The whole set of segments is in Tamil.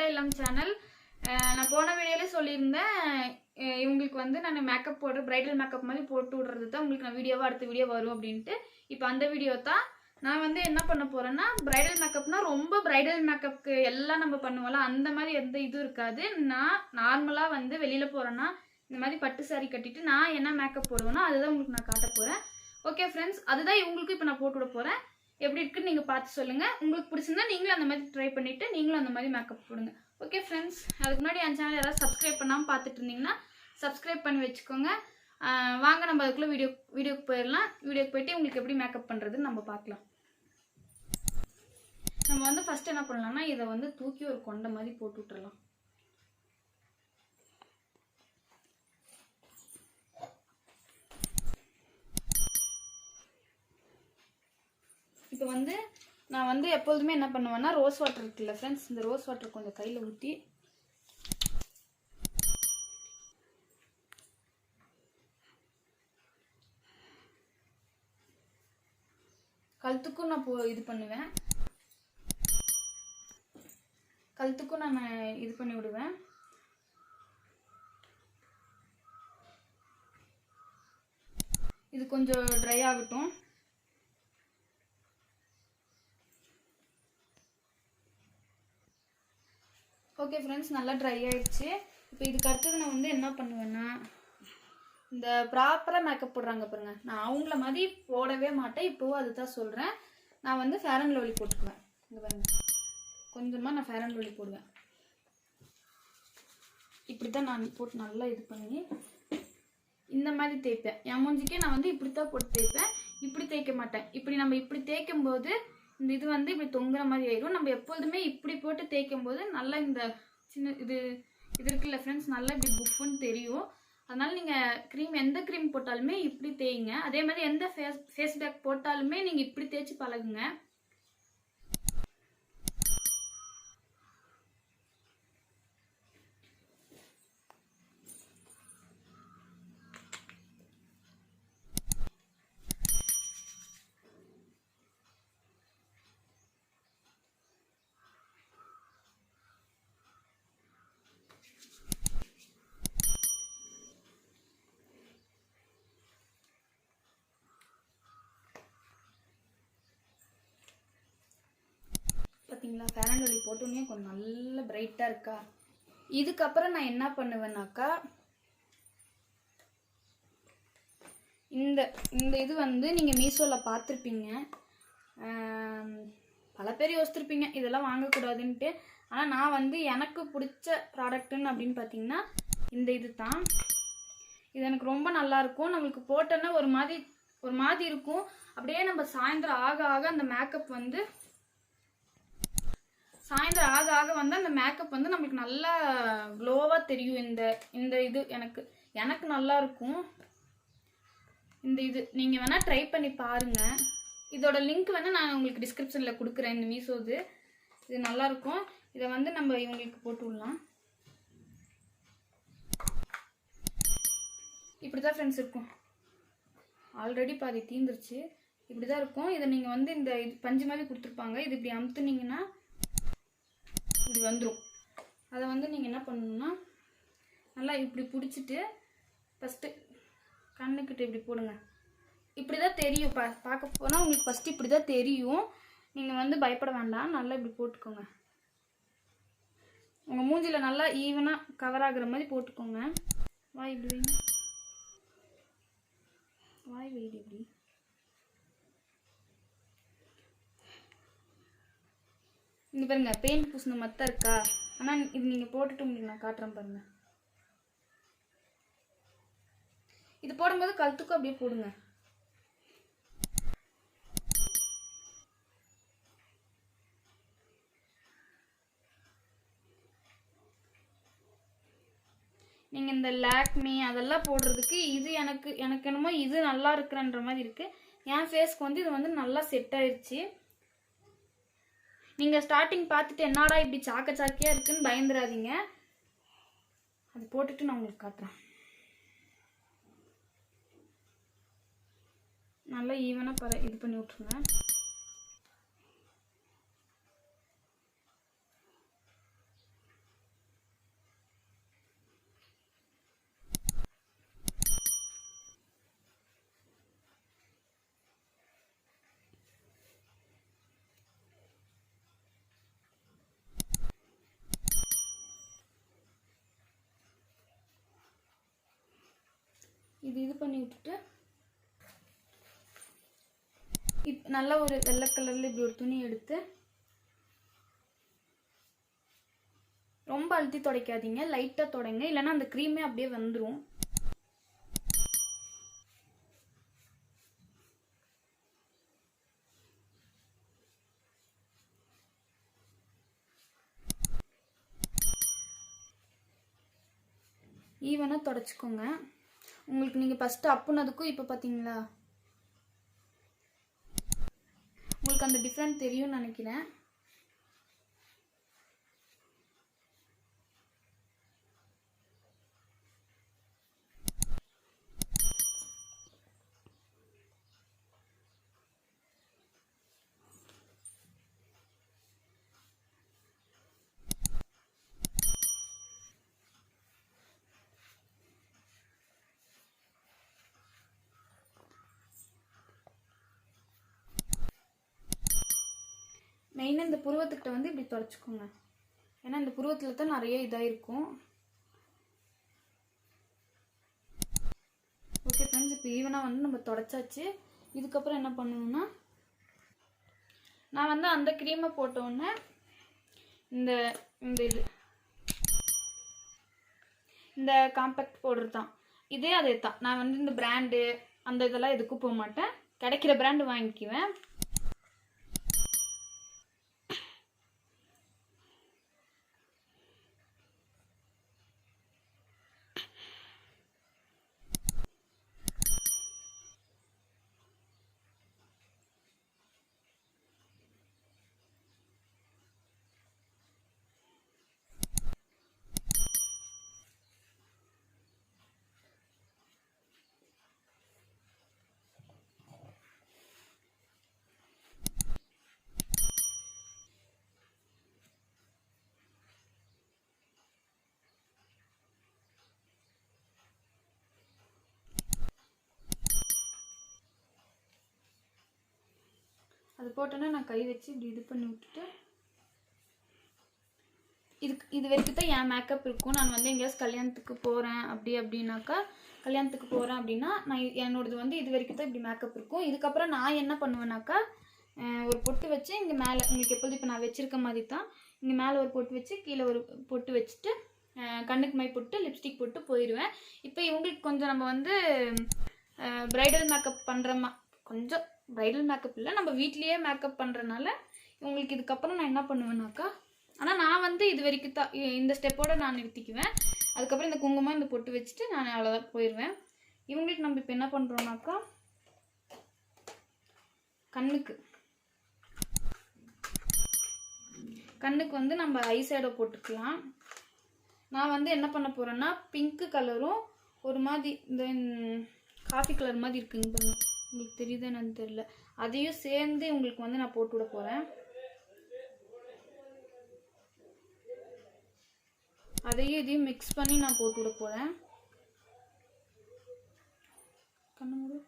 வேறதா இல்லம் சேனல். நான் போன வீடியோலே சொல்லியிருந்தேன். இவங்களுக்கு வந்து நான் மேக்கப் போடுற பிரைடல் மேக்கப் மாதிரி போட்டு விடுறது தான் உங்களுக்கு நான் வீடியோவாக அடுத்த வீடியோ வரும் அப்படின்ட்டு. இப்போ அந்த வீடியோ தான். நான் வந்து என்ன பண்ண போகிறேன்னா பிரைடல் மேக்கப்னா ரொம்ப பிரைடல் மேக்கப்க்கு எல்லாம் நம்ம பண்ணுவோம்ல அந்த மாதிரி எந்த இதுவும் இருக்காது. நான் நார்மலாக வந்து வெளியில் போகிறேன்னா இந்த மாதிரி பட்டு சாரி கட்டிட்டு நான் என்ன மேக்கப் போடுவேனோ அதுதான் உங்களுக்கு நான் காட்ட போகிறேன் ஓகே ஃப்ரெண்ட்ஸ் அதுதான் இவங்களுக்கும் இப்போ நான் போட்டு விட போகிறேன் எப்படி இருக்குன்னு நீங்கள் பார்த்து சொல்லுங்கள் உங்களுக்கு பிடிச்சிருந்தா நீங்களும் அந்த மாதிரி ட்ரை பண்ணிவிட்டு நீங்களும் அந்த மாதிரி மேக்கப் போடுங்க. ஓகே ஃப்ரெண்ட்ஸ் அதுக்கு முன்னாடி என் சேனல் யாராவது சப்ஸ்கிரைப் பண்ணாமல் பார்த்துட்டு இருந்தீங்கன்னா சப்ஸ்கிரைப் பண்ணி வச்சுக்கோங்க. வாங்க நம்ம அதுக்குள்ளே வீடியோ வீடியோக்கு போயிடலாம். வீடியோக்கு போயிட்டு உங்களுக்கு எப்படி மேக்கப் பண்ணுறதுன்னு நம்ம பார்க்கலாம். நம்ம வந்து ஃபஸ்ட்டு என்ன பண்ணலாம்னா இதை வந்து தூக்கி ஒரு கொண்டை மாதிரி போட்டு விட்டுறலாம். இப்போ வந்து நான் வந்து எப்பொழுதுமே என்ன பண்ணுவேன்னா ரோஸ் வாட்டர் இருக்குல்ல ஃப்ரெண்ட்ஸ் இந்த ரோஸ் வாட்டர் கொஞ்சம் கையில் ஊற்றி கழுத்துக்கும் நான் போ இது பண்ணுவேன். கழுத்துக்கும் நான் இது பண்ணி விடுவேன். இது கொஞ்சம் ட்ரை ஆகட்டும். ஓகே ஃப்ரெண்ட்ஸ் நல்லா ட்ரை ஆகிடுச்சு இப்போ இதுக்கு அடுத்தது நான் வந்து என்ன பண்ணுவேன்னா இந்த ப்ராப்பராக மேக்கப் போடுறாங்க பாருங்க. நான் அவங்கள மாதிரி போடவே மாட்டேன். இப்போவும் அதுதான் சொல்கிறேன் நான் வந்து ஃபேர் அண்ட் லவ்லி போட்டுக்குவேன். இங்கே பாருங்க. கொஞ்சமாக நான் ஃபேர் அண்ட் லவ்லி போடுவேன். இப்படி தான் நான் போட்டு நல்லா இது பண்ணி இந்த மாதிரி தேய்ப்பேன். என் மூஞ்சிக்கே நான் வந்து இப்படி தான் போட்டு தேய்ப்பேன். இப்படி தேய்க்க மாட்டேன். இப்படி நம்ம இப்படி தேய்க்கும் போது இந்த இது வந்து இப்படி தொங்குற மாதிரி ஆயிடும் நம்ம எப்பொழுதுமே இப்படி போட்டு தேய்க்கும் போது நல்லா இந்த சின்ன இது இது இருக்குல்ல ஃப்ரெண்ட்ஸ் நல்லா இப்படி புஃப்னு தெரியும். அதனால நீங்கள் க்ரீம் எந்த க்ரீம் போட்டாலுமே இப்படி தேய்ங்க. அதே மாதிரி எந்த ஃபேஸ் ஃபேஸ் பேக் போட்டாலுமே நீங்கள் இப்படி தேய்ச்சி பழகுங்க. பார்த்தீங்களா ஃபேர் அண்ட் லவ்லி போட்டோன்னே கொஞ்சம் நல்ல பிரைட்டாக இருக்கா? இதுக்கப்புறம் நான் என்ன பண்ணுவேன்னாக்கா இந்த இந்த இது வந்து நீங்கள் மீஷோவில் பார்த்துருப்பீங்க. பல பேர் யோசிச்சிருப்பீங்க இதெல்லாம் வாங்கக்கூடாதுன்ட்டு. ஆனால் நான் வந்து எனக்கு பிடிச்ச ப்ராடக்ட்டுன்னு அப்படின்னு பார்த்தீங்கன்னா இந்த இது தான் இது எனக்கு ரொம்ப நல்லாயிருக்கும். நம்மளுக்கு போட்டோன்னா ஒரு மாதிரி ஒரு மாதிரி இருக்கும். அப்படியே நம்ம சாயந்தரம் ஆக ஆக அந்த மேக்கப் வந்து சாயந்தரம் ஆக ஆக வந்து அந்த மேக்கப் வந்து நம்மளுக்கு நல்லா க்ளோவாக தெரியும். இந்த இந்த இது எனக்கு எனக்கு நல்லா இருக்கும். இந்த இது நீங்கள் வேணால் ட்ரை பண்ணி பாருங்கள் இதோட லிங்க் வேணால் நான் உங்களுக்கு டிஸ்கிரிப்ஷனில் கொடுக்குறேன். இந்த மீஷோது இது. நல்லா இருக்கும். இதை வந்து நம்ம இவங்களுக்கு போட்டு விடலாம். இப்படி தான் ஃப்ரெண்ட்ஸ் இருக்கும். ஆல்ரெடி பாதி தீந்துருச்சு. இப்படி தான் இருக்கும். இதை நீங்கள் வந்து இந்த இது பஞ்சு மாதிரி கொடுத்துருப்பாங்க. இது இப்படி அமுத்துனீங்கன்னா இப்படி வந்துடும் அதை வந்து நீங்கள் என்ன பண்ணணும்னா நல்லா இப்படி பிடிச்சிட்டு ஃபஸ்ட்டு கண்ணுக்கிட்ட இப்படி போடுங்க. இப்படி தான் தெரியும். பா பார்க்க போனால் உங்களுக்கு ஃபஸ்ட்டு இப்படி தான் தெரியும். நீங்கள் வந்து பயப்பட வேண்டாம். நல்லா இப்படி போட்டுக்கோங்க. உங்கள் மூஞ்சியில் நல்லா ஈவனாக கவர் ஆகுற மாதிரி போட்டுக்கோங்க. வாய் இப்படி வாய் வெயிட் இப்படி. இங்க பாருங்க பெயிண்ட் பூசின மத்தம் இருக்கா? ஆனா இது நீங்க போட்டுட்டு உங்களுக்கு நான் காட்டுறேன் பாருங்க. இது போடும்போது கழுத்துக்கும் அப்படியே போடுங்க. நீங்கள் இந்த லேக்மி அதெல்லாம் போடுறதுக்கு இது எனக்கு எனக்கு என்னமோ இது நல்லா இருக்கிறன்ற மாதிரி இருக்கு. என் ஃபேஸ்க்கு வந்து இது வந்து நல்லா செட் ஆயிடுச்சு நீங்கள் ஸ்டார்டிங் பார்த்துட்டு என்னடா இப்படி சாக்க சாக்கியாக இருக்குன்னு பயந்துடாதீங்க அது போட்டுட்டு நான் உங்களுக்கு காட்டுறேன். நல்லா ஈவனாக பர இது பண்ணி விட்ருங்க இது இது பண்ணி விட்டுட்டு இப் நல்லா ஒரு வெள்ளை கலரில் இப்படி ஒரு துணி எடுத்து ரொம்ப அழுத்தி துடைக்காதீங்க லைட்டாக துடைங்க இல்லைன்னா அந்த க்ரீமே அப்படியே வந்துடும் ஈவனாக தொடச்சிக்கோங்க. உங்களுக்கு நீங்கள் ஃபஸ்ட்டு அப்புனதுக்கும் இப்போ பார்த்தீங்களா உங்களுக்கு அந்த டிஃப்ரெண்ட் தெரியும்னு நினைக்கிறேன். மெயினாக இந்த புருவத்துக்கிட்ட வந்து இப்படி தொடச்சிக்கோங்க ஏன்னா இந்த புருவத்தில் தான் நிறைய இதாக இருக்கும் ஓகே ஃப்ரெண்ட்ஸ் இப்போ ஈவனாக வந்து நம்ம தொடச்சாச்சு இதுக்கப்புறம் என்ன பண்ணணும்னா நான் வந்து அந்த க்ரீமை போட்டோன்னே இந்த இந்த இது இந்த காம்பேக்ட் பவுடர் தான் இதே அதே தான் நான் வந்து இந்த பிராண்டு அந்த இதெல்லாம் எதுக்கும் போக மாட்டேன். கிடைக்கிற பிராண்டு வாங்கிக்குவேன். அது போட்டோன்னா நான் கை வச்சு இப்படி இது பண்ணி விட்டுட்டு இதுக்கு இது வரைக்கும் தான் என் மேக்கப் இருக்கும். நான் வந்து எங்கேயாவது கல்யாணத்துக்கு போகிறேன் அப்படி அப்படின்னாக்கா கல்யாணத்துக்கு போகிறேன் அப்படின்னா நான் என்னோடது வந்து இது வரைக்கும் தான் இப்படி மேக்கப் இருக்கும். இதுக்கப்புறம் நான் என்ன பண்ணுவேன்னாக்கா ஒரு பொட்டு வச்சு இங்கே மேலே உங்களுக்கு எப்போதும் இப்போ நான் வச்சுருக்க மாதிரி தான். இங்கே மேலே ஒரு பொட்டு வச்சு கீழே ஒரு பொட்டு வச்சுட்டு கண்ணுக்கு மை போட்டு லிப்ஸ்டிக் போட்டு போயிடுவேன் இப்போ இவங்களுக்கு கொஞ்சம் நம்ம வந்து ப்ரைடல் மேக்கப் பண்ணுற மா கொஞ்சம் ப்ரைடல் மேக்கப் இல்லை நம்ம வீட்லேயே மேக்கப் பண்ணுறனால இவங்களுக்கு இதுக்கப்புறம் நான் என்ன பண்ணுவேன்னாக்கா ஆனால் நான் வந்து இது வரைக்கும் தான் இந்த ஸ்டெப்போடு நான் நிறுத்திக்குவேன். அதுக்கப்புறம் இந்த குங்குமம் இந்த பொட்டு வச்சுட்டு நான் அவ்வளோதான் போயிடுவேன். இவங்களுக்கு நம்ம இப்போ என்ன பண்ணுறோம்னாக்கா கண்ணுக்கு. கண்ணுக்கு வந்து நம்ம ஐ போட்டுக்கலாம். நான் வந்து என்ன பண்ண போகிறேன்னா பிங்க்கு கலரும் ஒரு மாதிரி இந்த காஃபி கலர் மாதிரி இருக்குங்க பாருங்க. உங்களுக்கு தெரியுது என்னன்னு தெரியல. அதையும் சேர்ந்து உங்களுக்கு வந்து நான் போட்டு விட போகிறேன் அதையும் இதையும் மிக்ஸ் பண்ணி நான் போட்டு விட போகிறேன் கண்ணு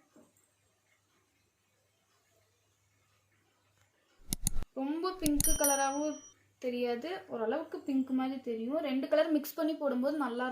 ரொம்ப பிங்க் கலராகவும் தெரியாது. ஓரளவுக்கு பிங்க் மாதிரி தெரியும். ரெண்டு கலர் மிக்ஸ் பண்ணி போடும்போது நல்லா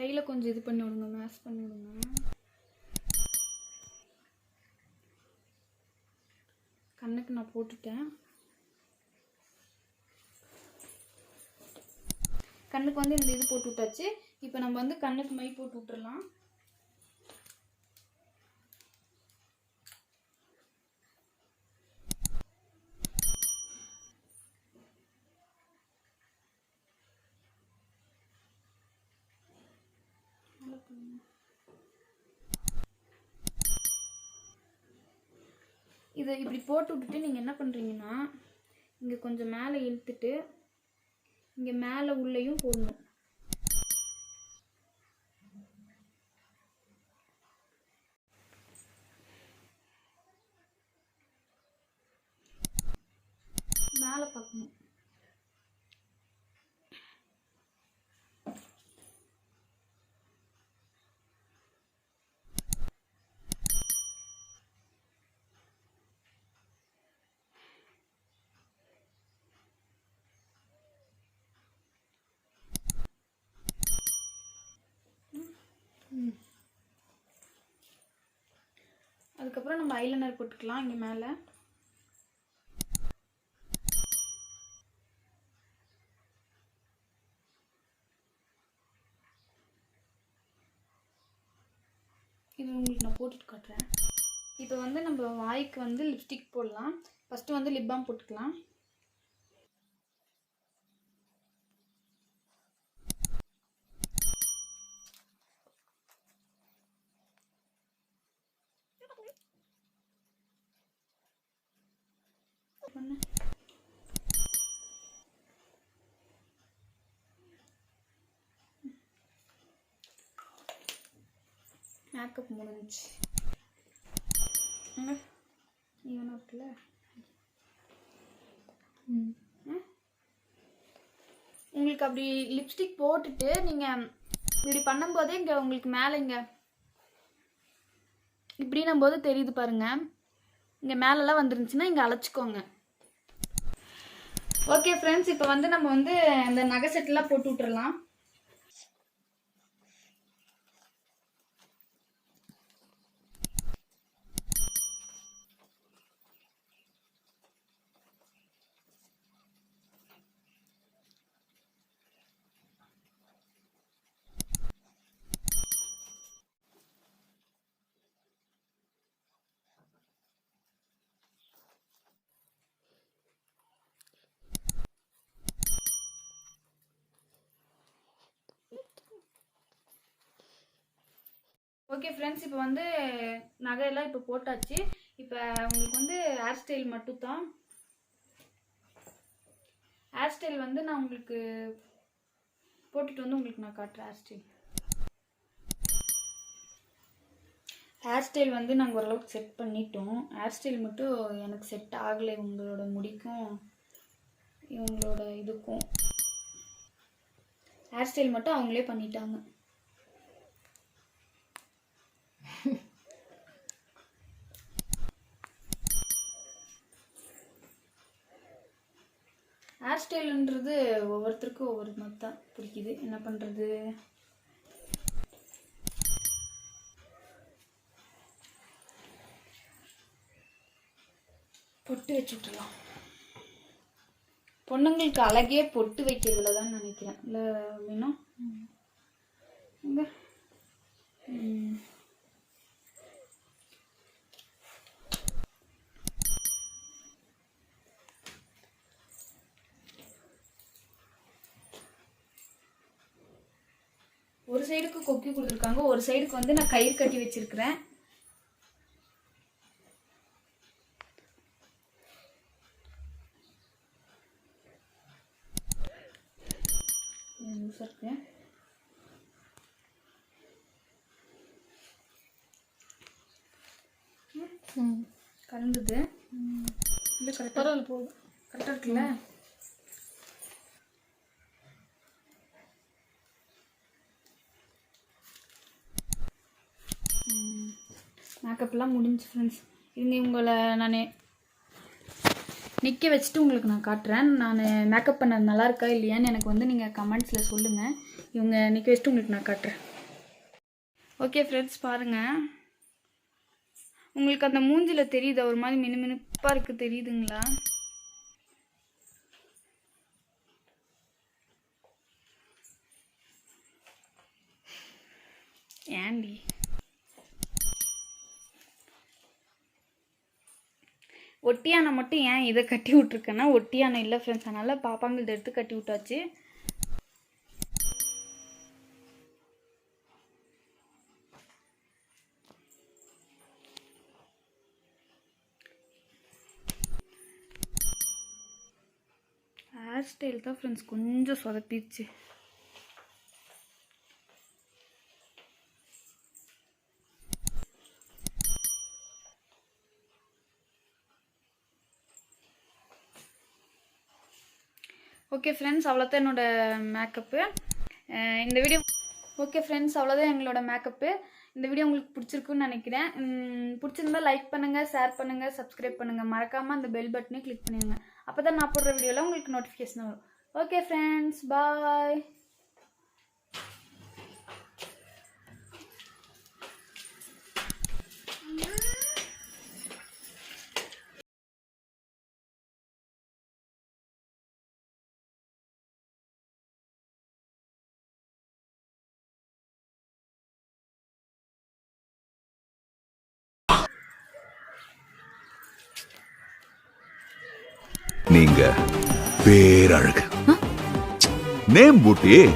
கையில் கொஞ்சம் இது பண்ணி விடுங்க மேஷ் பண்ணி விடுங்க கண்ணுக்கு நான் போட்டுட்டேன். கண்ணுக்கு வந்து இந்த இது போட்டு விட்டாச்சு. இப்போ நம்ம வந்து கண்ணுக்கு மை போட்டு விட்டுறலாம். இதை இப்படி போட்டு விட்டுட்டு நீங்கள் என்ன பண்ணுறீங்கன்னா இங்கே கொஞ்சம் மேலே இழுத்துட்டு இங்கே மேலே உள்ளேயும் போடணும். மேலே பார்க்கணும். அதுக்கப்புறம் நம்ம ஐலைனர் போட்டுக்கலாம் இங்கே மேலே. இது உங்களுக்கு நான் போட்டுட்டு காட்டுறேன். இப்போ வந்து நம்ம வாய்க்கு வந்து லிப்ஸ்டிக் போடலாம். ஃபஸ்ட்டு வந்து லிப் பாம் போட்டுக்கலாம் பண்ணு மேக்கப் அங்க ஈவனாக இருக்குல்ல ம். உங்களுக்கு அப்படி லிப்ஸ்டிக் போட்டுட்டு நீங்கள் இப்படி பண்ணும்போதே இங்கே உங்களுக்கு மேலே இங்கே இப்படின்னும் போது தெரியுது பாருங்க. இங்கே மேலெல்லாம் வந்துருந்துச்சுன்னா இங்கே அழைச்சிக்கோங்க. ஓகே ஃப்ரெண்ட்ஸ் இப்போ வந்து நம்ம வந்து இந்த நகை செட்லாம் போட்டு விட்டுறலாம். ஓகே ஃப்ரெண்ட்ஸ் இப்போ வந்து நகையெல்லாம் இப்போ போட்டாச்சு. இப்போ உங்களுக்கு வந்து ஹேர் ஸ்டைல் மட்டும் தான் ஹேர் ஸ்டைல் வந்து நான் உங்களுக்கு போட்டுட்டு வந்து உங்களுக்கு நான் காட்டுறேன் ஹேர் ஸ்டைல் ஹேர் ஸ்டைல் வந்து நாங்கள் ஓரளவுக்கு செட் பண்ணிட்டோம். ஹேர் ஸ்டைல் மட்டும் எனக்கு செட் ஆகலை. உங்களோட முடிக்கும் இவங்களோட இதுக்கும். ஹேர் ஸ்டைல் மட்டும் அவங்களே பண்ணிட்டாங்க. ஹேர் ஸ்டைலுன்றது ஒவ்வொருத்தருக்கும் ஒவ்வொரு மாதிரி தான் பிடிக்குது. என்ன பண்ணுறது பொட்டு வச்சு விட்டுலாம் பொண்ணுங்களுக்கு அழகே பொட்டு வைக்கிறதுல தான் நினைக்கிறேன். இல்லை மீனும் ஒரு சைடுக்கு கொக்கி கொடுத்துருக்காங்க ஒரு சைடுக்கு வந்து நான் கயிறு கட்டி வச்சிருக்கிறேன். கலந்துது. இல்லை கரெக்டாக போதும். கரெக்டாக இருக்குல்ல? மேக்கப்லாம் முடிஞ்சு ஃப்ரெண்ட்ஸ் இருங்க உங்களை நான் நிற்க வச்சுட்டு உங்களுக்கு நான் காட்டுறேன். நான் மேக்கப் பண்ணது நல்லா இருக்கா இல்லையான்னு எனக்கு வந்து நீங்கள் கமெண்ட்ஸில் சொல்லுங்கள் இவங்க நிற்க வச்சுட்டு உங்களுக்கு நான் காட்டுறேன். ஓகே ஃப்ரெண்ட்ஸ் பாருங்கள் உங்களுக்கு அந்த மூஞ்சில் தெரியுதா? ஒரு மாதிரி மினுமினுப்பாக இருக்குது தெரியுதுங்களா? ஏண்டி? ஒட்டியானை மட்டும் ஏன் இதை கட்டி விட்ருக்கேன்னா ஒட்டியானை இல்லை ஃப்ரெண்ட்ஸ் அதனால் பாப்பாங்க இதை எடுத்து கட்டி விட்டாச்சு. ஹேர் ஸ்டைல் தான் ஃப்ரெண்ட்ஸ் கொஞ்சம் சொதப்பிடுச்சு. ஓகே ஃப்ரெண்ட்ஸ் அவ்வளோதான் என்னோட மேக்கப்பு இந்த வீடியோ ஓகே ஃப்ரெண்ட்ஸ் அவ்வளோதான் எங்களோட மேக்கப்பு இந்த வீடியோ உங்களுக்கு பிடிச்சிருக்குன்னு நினைக்கிறேன். பிடிச்சிருந்தா லைக் பண்ணுங்கள் ஷேர் பண்ணுங்கள் சப்ஸ்கிரைப் பண்ணுங்கள் மறக்காமல் அந்த பெல் பட்டனையும் கிளிக் பண்ணிடுங்க. அப்போ தான் நான் போடுற வீடியோவில் உங்களுக்கு நோட்டிஃபிகேஷன் வரும். ஓகே ஃப்ரெண்ட்ஸ் பாய் நீங்க பேரழகு. நேம் பூட்டி